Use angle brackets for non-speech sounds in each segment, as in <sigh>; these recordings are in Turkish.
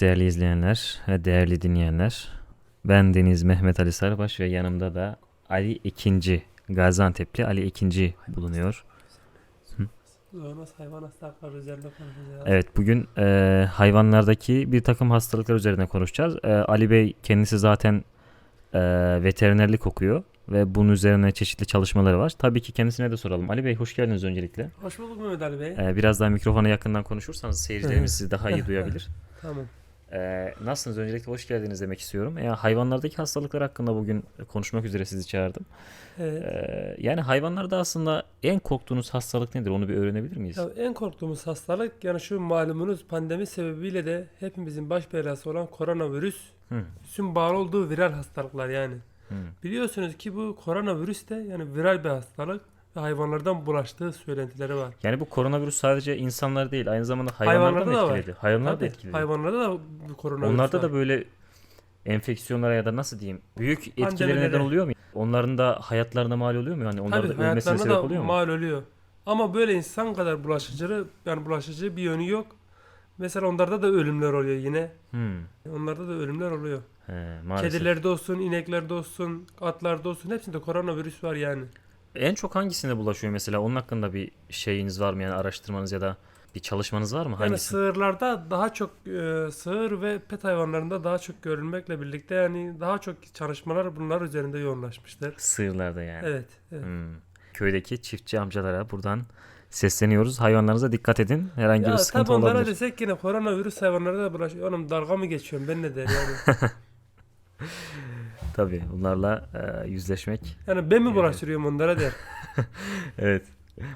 Değerli izleyenler ve değerli dinleyenler, ben Deniz Mehmet Ali Sarıbaş ve yanımda da Ali İkinci, Gaziantep'li Ali İkinci bulunuyor. Evet bugün e, hayvanlardaki bir takım hastalıklar üzerine konuşacağız. E, Ali Bey kendisi zaten e, veterinerlik okuyor ve bunun üzerine çeşitli çalışmaları var. Tabii ki kendisine de soralım. Ali Bey hoş geldiniz öncelikle. Hoş bulduk Mehmet Ali Bey. E, biraz daha mikrofona yakından konuşursanız seyircilerimiz sizi daha iyi duyabilir. <laughs> Tamam. Ee, nasılsınız? Öncelikle hoş geldiniz demek istiyorum. Ya, hayvanlardaki hastalıklar hakkında bugün konuşmak üzere sizi çağırdım. Evet. Ee, yani hayvanlarda aslında en korktuğunuz hastalık nedir? Onu bir öğrenebilir miyiz? Ya en korktuğumuz hastalık yani şu malumunuz pandemi sebebiyle de hepimizin baş belası olan koronavirüs tüm bağlı olduğu viral hastalıklar yani. hı. Biliyorsunuz ki bu koronavirüs de yani viral bir hastalık ve hayvanlardan bulaştığı söylentileri var. Yani bu koronavirüs sadece insanlar değil, aynı zamanda hayvanlarda Hayvanlarda mı da var. etkiledi? Hayvanlar da Tabii, etkiledi. hayvanlarda da bu koronavirüs Onlarda var. da böyle enfeksiyonlara ya da nasıl diyeyim büyük Pandemilere. neden oluyor mu? Onların da hayatlarına mal oluyor mu? Yani onlar Tabii da ölmesine sebep da oluyor mu? mal oluyor. Ama böyle insan kadar bulaşıcı yani bulaşıcı bir yönü yok. Mesela onlarda da ölümler oluyor yine. Hmm. Onlarda da ölümler oluyor. He, maalesef. Kedilerde olsun, ineklerde olsun, atlarda olsun hepsinde koronavirüs var yani. En çok hangisine bulaşıyor mesela? Onun hakkında bir şeyiniz var mı? Yani araştırmanız ya da bir çalışmanız var mı? Yani Hangisi? sığırlarda daha çok e, sığır ve pet hayvanlarında daha çok görülmekle birlikte yani daha çok çalışmalar bunlar üzerinde yoğunlaşmıştır. Sığırlarda yani. Evet. evet. Hmm. Köydeki çiftçi amcalara buradan sesleniyoruz. Hayvanlarınıza dikkat edin. Herhangi bir Ya sıkıntı tabi onlara olabilir. desek yine koronavirüs hayvanlara da bulaşıyor. Oğlum dalga mı geçiyorum ben ne der yani. <laughs> Tabii bunlarla e, yüzleşmek. Yani ben mi Evet. bulaştırıyorum onlara der. <laughs> Evet.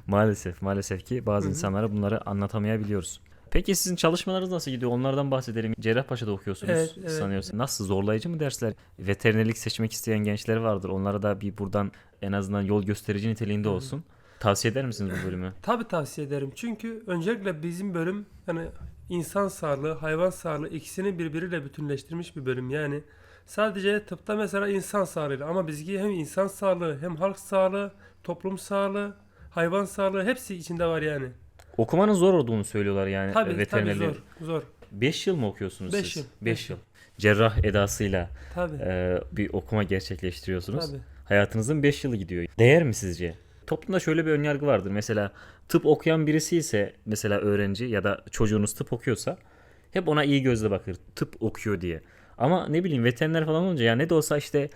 Maalesef maalesef ki bazı Hı hı. insanlara bunları anlatamayabiliyoruz. Peki sizin çalışmalarınız nasıl gidiyor? Onlardan bahsedelim. Cerrahpaşa'da okuyorsunuz Evet, evet. sanıyorsun. Nasıl zorlayıcı mı dersler? Veterinerlik seçmek isteyen gençler vardır. Onlara da bir buradan en azından yol gösterici niteliğinde olsun. Tavsiye eder misiniz bu bölümü? <laughs> Tabi tavsiye ederim. Çünkü öncelikle bizim bölüm yani insan sağlığı, hayvan sağlığı ikisini birbiriyle bütünleştirmiş bir bölüm. Yani sadece tıpta mesela insan sağlığı ama bizgi hem insan sağlığı hem halk sağlığı, toplum sağlığı, hayvan sağlığı hepsi içinde var yani. Okumanın zor olduğunu söylüyorlar yani Tabi tabi veterinerliği. zor. Zor. 5 yıl mı okuyorsunuz Beş siz? yıl, 5 beş yıl. Cerrah edasıyla Tabi. e, bir okuma gerçekleştiriyorsunuz. Tabi. Hayatınızın 5 yılı gidiyor. Değer mi sizce? Toplumda şöyle bir önyargı vardır. Mesela tıp okuyan birisi ise mesela öğrenci ya da çocuğunuz tıp okuyorsa hep ona iyi gözle bakır. Tıp okuyor diye. Ama ne bileyim veteriner falan olunca ya ne de olsa işte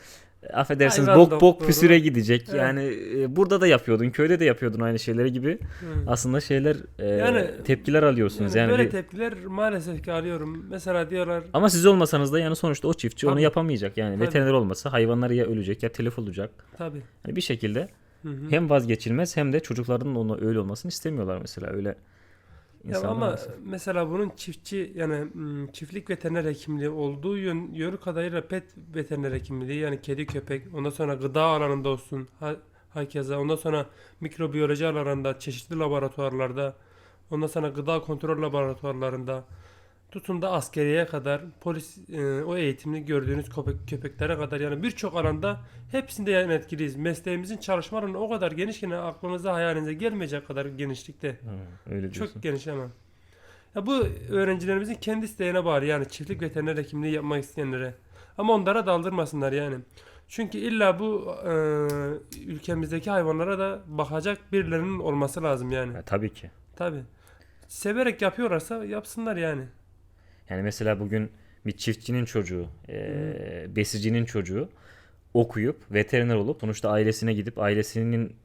affedersiniz Hayvan bok bok doktoru. püsüre gidecek. Evet. Yani e, burada da yapıyordun, köyde de yapıyordun aynı şeyleri gibi. Hı. Aslında şeyler e, Yani- tepkiler alıyorsunuz. Yani Yani, böyle bir- tepkiler maalesef ki alıyorum. Mesela diyorlar ama siz olmasanız da yani sonuçta o çiftçi onu Tabii. yapamayacak. Yani Tabii. veteriner olmasa hayvanlar ya ölecek ya telef olacak. tabi. Yani bir şekilde Hı hı. hem vazgeçilmez hem de çocuklarının onu öyle olmasını istemiyorlar mesela öyle Ya ama maalesef. mesela bunun çiftçi yani çiftlik veteriner hekimliği olduğu yön, yönü kadarıyla pet veteriner hekimliği yani kedi köpek ondan sonra gıda alanında olsun ha, hakeza ondan sonra mikrobiyoloji alanında çeşitli laboratuvarlarda ondan sonra gıda kontrol laboratuvarlarında tutun da askeriye kadar polis e, o eğitimli gördüğünüz köpek, köpeklere kadar yani birçok alanda hepsinde yani etkiliyiz. Mesleğimizin çalışma alanı o kadar geniş ki aklınıza hayalinize gelmeyecek kadar genişlikte. Ha, öyle diyorsun. Çok geniş ama. Ya bu öğrencilerimizin kendi isteğine bağlı yani çiftlik veteriner hekimliği yapmak isteyenlere. Ama onlara daldırmasınlar yani. Çünkü illa bu e, ülkemizdeki hayvanlara da bakacak birilerinin olması lazım yani. Ha, tabii ki. Tabi. Severek yapıyorlarsa yapsınlar yani. Yani mesela bugün bir çiftçinin çocuğu, e, besicinin çocuğu okuyup veteriner olup sonuçta ailesine gidip ailesinin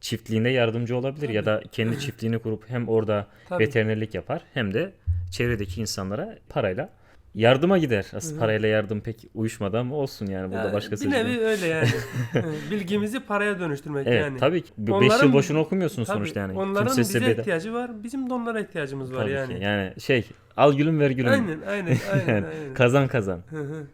çiftliğinde yardımcı olabilir ya da kendi çiftliğini kurup hem orada Tabii. veterinerlik yapar hem de çevredeki insanlara parayla yardıma gider. Aslında parayla yardım pek uyuşmadı ama olsun yani burada Ya, başka bir nevi öyle yani. <laughs> Bilgimizi paraya dönüştürmek Evet yani. tabii ki. 5 yıl boşuna okumuyorsun Tabii, sonuçta yani. Onların Kimse bize beda- ihtiyacı var. Bizim de onlara ihtiyacımız var Tabii yani. ki. Yani şey al gülüm ver gülüm. Aynen aynen <laughs> aynen. Yani aynen. Kazan kazan. Hı hı.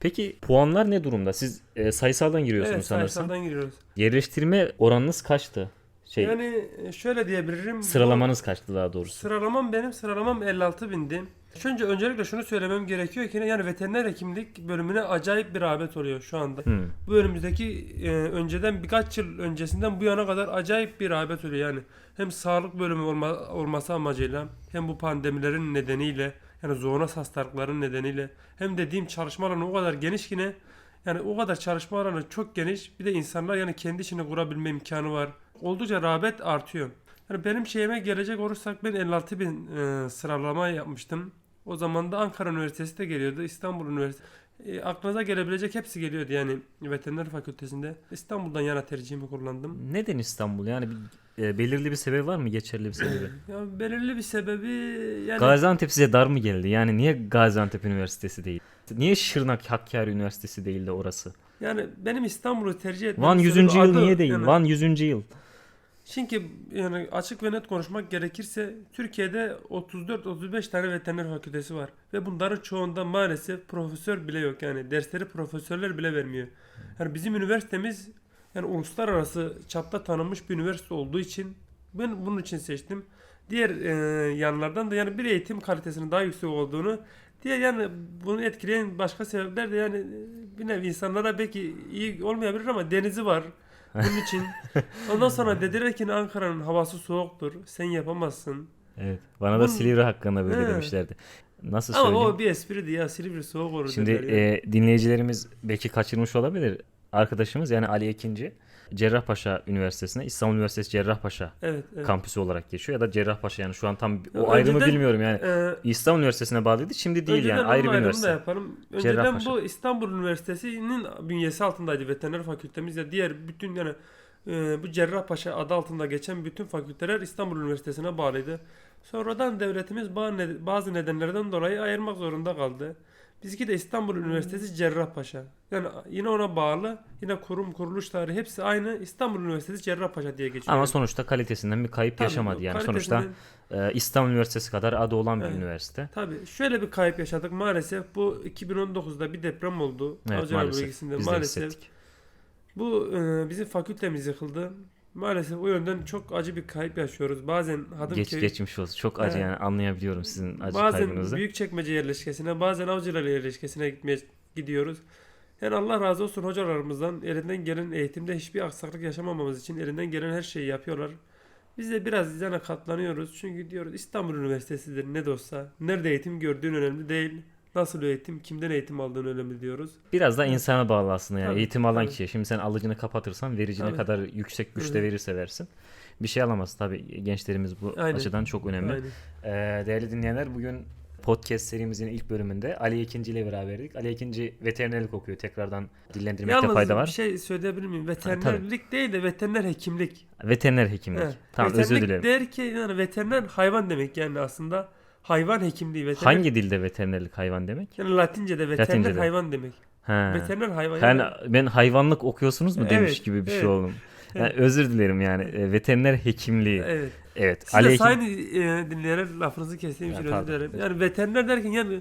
Peki puanlar ne durumda? Siz e, sayısaldan giriyorsunuz evet sanırsam. sayısaldan giriyoruz. Yerleştirme oranınız kaçtı? Şey Yani e, şöyle diyebilirim. bu- sıralamanız kaçtı daha doğrusu. Sıralamam benim sıralamam 56 bindi. Önce öncelikle şunu söylemem gerekiyor ki yani veteriner hekimlik bölümüne acayip bir rağbet oluyor şu anda. Hmm. Bu önümüzdeki e, önceden birkaç yıl öncesinden bu yana kadar acayip bir rağbet oluyor yani. Hem sağlık bölümü olma, olması amacıyla hem bu pandemilerin nedeniyle Yani zoonoz hastalıkların nedeniyle hem dediğim çalışma alanı o kadar geniş ki ne yani o kadar çalışma alanı çok geniş. Bir de insanlar yani kendi işini kurabilme imkanı var. Oldukça rağbet artıyor. Yani benim şeyime gelecek olursak ben 56 bin e, sıralama yapmıştım. O zaman da Ankara Üniversitesi de geliyordu. İstanbul Üniversitesi. E, aklınıza gelebilecek hepsi geliyordu yani veteriner fakültesinde. İstanbul'dan yana tercihimi kullandım. Neden İstanbul? Yani bir, e, belirli bir sebebi var mı? Geçerli bir sebebi. <clears throat> Ya belirli bir sebebi yani Gaziantep size dar mı geldi? Yani niye Gaziantep Üniversitesi değil? Niye Şırnak Hakkari Üniversitesi değil de orası? yani benim İstanbul'u tercih etmem Van 100. sebebi yıl adı- niye değil? yani- Van 100. yıl. Çünkü yani açık ve net konuşmak gerekirse Türkiye'de 34-35 tane veteriner fakültesi var ve bunların çoğunda maalesef profesör bile yok yani dersleri profesörler bile vermiyor. Yani bizim üniversitemiz yani uluslararası çapta tanınmış bir üniversite olduğu için ben bunun için seçtim. Diğer e, yanlardan da yani bir eğitim kalitesinin daha yüksek olduğunu diğer yani bunu etkileyen başka sebepler de yani bir nevi insanlara belki iyi olmayabilir ama denizi var. <laughs> Bunun için Ondan sonra dediler ki Ankara'nın havası soğuktur. Sen yapamazsın. Evet. Bana da Bunun- Silivri hakkında böyle He. demişlerdi. Nasıl Ama söyleyeyim? o bir espriydi ya. Silivri soğuk olur Şimdi dediler ya. e, dinleyicilerimiz belki kaçırmış olabilir. Arkadaşımız yani Ali Ekinci Cerrahpaşa Üniversitesi'ne İstanbul Üniversitesi Cerrahpaşa evet, evet. kampüsü olarak geçiyor ya da Cerrahpaşa yani şu an tam o Ya ayrımı önceden- bilmiyorum yani. Ee, İstanbul Üniversitesi'ne bağlıydı. Şimdi değil önceden yani ayrı bir üniversite. Da yapalım. Önceden Cerrahpaşa. bu İstanbul Üniversitesi'nin bünyesi altındaydı veteriner fakültemiz ya diğer bütün yani e, bu Cerrahpaşa adı altında geçen bütün fakülteler İstanbul Üniversitesi'ne bağlıydı. Sonradan devletimiz bazı nedenlerden dolayı ayırmak zorunda kaldı. Bizimki de İstanbul Üniversitesi Cerrahpaşa. Yani yine ona bağlı, yine kurum, kuruluş tarihi hepsi aynı. İstanbul Üniversitesi Cerrahpaşa diye geçiyor. Ama sonuçta kalitesinden bir kayıp Tabii, yaşamadı yani. Sonuçta e, İstanbul Üniversitesi kadar adı olan bir Evet. üniversite. Tabii şöyle bir kayıp yaşadık maalesef. Bu 2019'da bir deprem oldu. Evet Avcılar maalesef. bölgesinde Biz maalesef. Bu e, bizim fakültemiz yıkıldı. Maalesef o yönden çok acı bir kayıp yaşıyoruz. Bazen Hadımköy, Geç, geçmiş olsun. Çok acı Evet. yani anlayabiliyorum sizin acı bazen kaybınızı. Büyükçekmece yerleşkesine, bazen Avcılar yerleşkesine gitmeye gidiyoruz. Yani Allah razı olsun hocalarımızdan elinden gelen eğitimde hiçbir aksaklık yaşamamamız için elinden gelen her şeyi yapıyorlar. Biz de biraz yana katlanıyoruz. Çünkü diyoruz İstanbul Üniversitesi'dir ne de olsa. Nerede eğitim gördüğün önemli değil. Nasıl eğitim, kimden eğitim aldığın önemli diyoruz. Biraz da insana bağlı aslında yani. Tabii, Eğitim alan tabii. kişiye. Şimdi sen alıcını kapatırsan verici ne kadar yüksek güçte Hı hı. verirse versin. Bir şey alamaz. Tabii gençlerimiz bu Aynen. açıdan çok önemli. Aynen. Ee, değerli dinleyenler bugün podcast serimizin ilk bölümünde Ali Ekinci ile beraberdik. Ali Ekinci veterinerlik okuyor. Tekrardan dillendirmekte Yalnız fayda var. bir şey söyleyebilir miyim? Veterinerlik değil de veteriner hekimlik. Veteriner hekimlik. Evet. Tamam özür Veterinerlik dilerim. der ki yani veteriner hayvan demek yani aslında. Hayvan hekimliği veteriner. Hangi dilde veterinerlik hayvan demek? Yani Latince'de veteriner Latince'de. hayvan demek. Ha. Veteriner hayvan. Yani ben hayvanlık okuyorsunuz mu demiş Evet, gibi bir şey evet. oldum. <laughs> Yani özür dilerim yani. E, veteriner hekimliği. Evet. Evet. Siz Ali de sayın e, dinleyenler lafınızı kestiğim için özür dilerim. Yani veteriner derken yani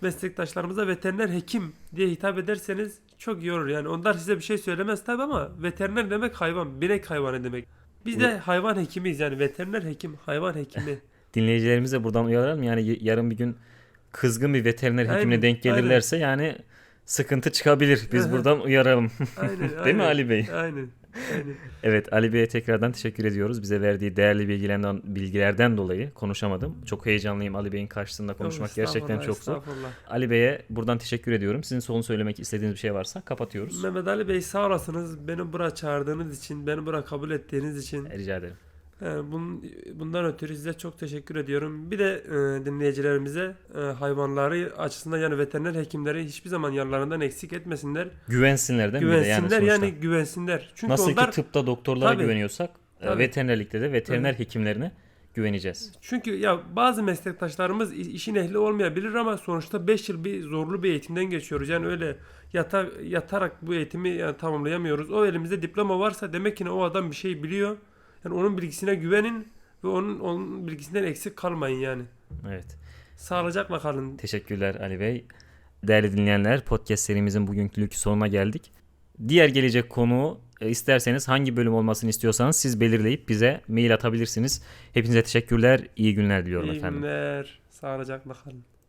meslektaşlarımıza veteriner hekim diye hitap ederseniz çok iyi olur. Yani onlar size bir şey söylemez tabi ama veteriner demek hayvan, binek hayvanı demek. Biz de hayvan hekimiyiz yani veteriner hekim, hayvan hekimi. Dinleyicilerimize buradan uyaralım. Yani yarın bir gün kızgın bir veteriner hekimine Aynen, denk gelirlerse yani sıkıntı çıkabilir. Biz buradan uyaralım. <laughs> Aynen, Değil aynen. mi Ali Bey? Aynen. Aynen. Evet Ali Bey'e tekrardan teşekkür ediyoruz. Bize verdiği değerli bilgilerden, bilgilerden dolayı konuşamadım. Çok heyecanlıyım Ali Bey'in karşısında konuşmak gerçekten Estağfurullah, çok zor. Ali Bey'e buradan teşekkür ediyorum. Sizin son söylemek istediğiniz bir şey varsa kapatıyoruz. Mehmet Ali Bey sağ olasınız beni buraya çağırdığınız için, beni buraya kabul ettiğiniz için. Rica ederim. Ee, Bunun, bundan ötürü size çok teşekkür ediyorum. Bir de e, dinleyicilerimize e, hayvanları açısından yani veteriner hekimleri hiçbir zaman yanlarından eksik etmesinler. Güvensinler değil mi? Bir de güvensinler yani, yani, güvensinler. Çünkü Nasıl onlar ki tıpta doktorlara Tabii. güveniyorsak e, Tabii. veterinerlikte de veteriner hekimlerine güveneceğiz. çünkü ya bazı meslektaşlarımız işin ehli olmayabilir ama sonuçta 5 yıl bir zorlu bir eğitimden geçiyoruz. Yani öyle yata, yatarak bu eğitimi yani tamamlayamıyoruz. O elimizde diploma varsa demek ki o adam bir şey biliyor. Yani onun bilgisine güvenin ve onun onun bilgisinden eksik kalmayın yani. Evet. Sağlıcakla kalın. Teşekkürler Ali Bey. Değerli dinleyenler podcast serimizin bugünkülük sonuna geldik. Diğer gelecek konu e, isterseniz hangi bölüm olmasını istiyorsanız siz belirleyip bize mail atabilirsiniz. Hepinize teşekkürler. İyi günler diliyorum İyi efendim. günler. Sağlıcakla kalın.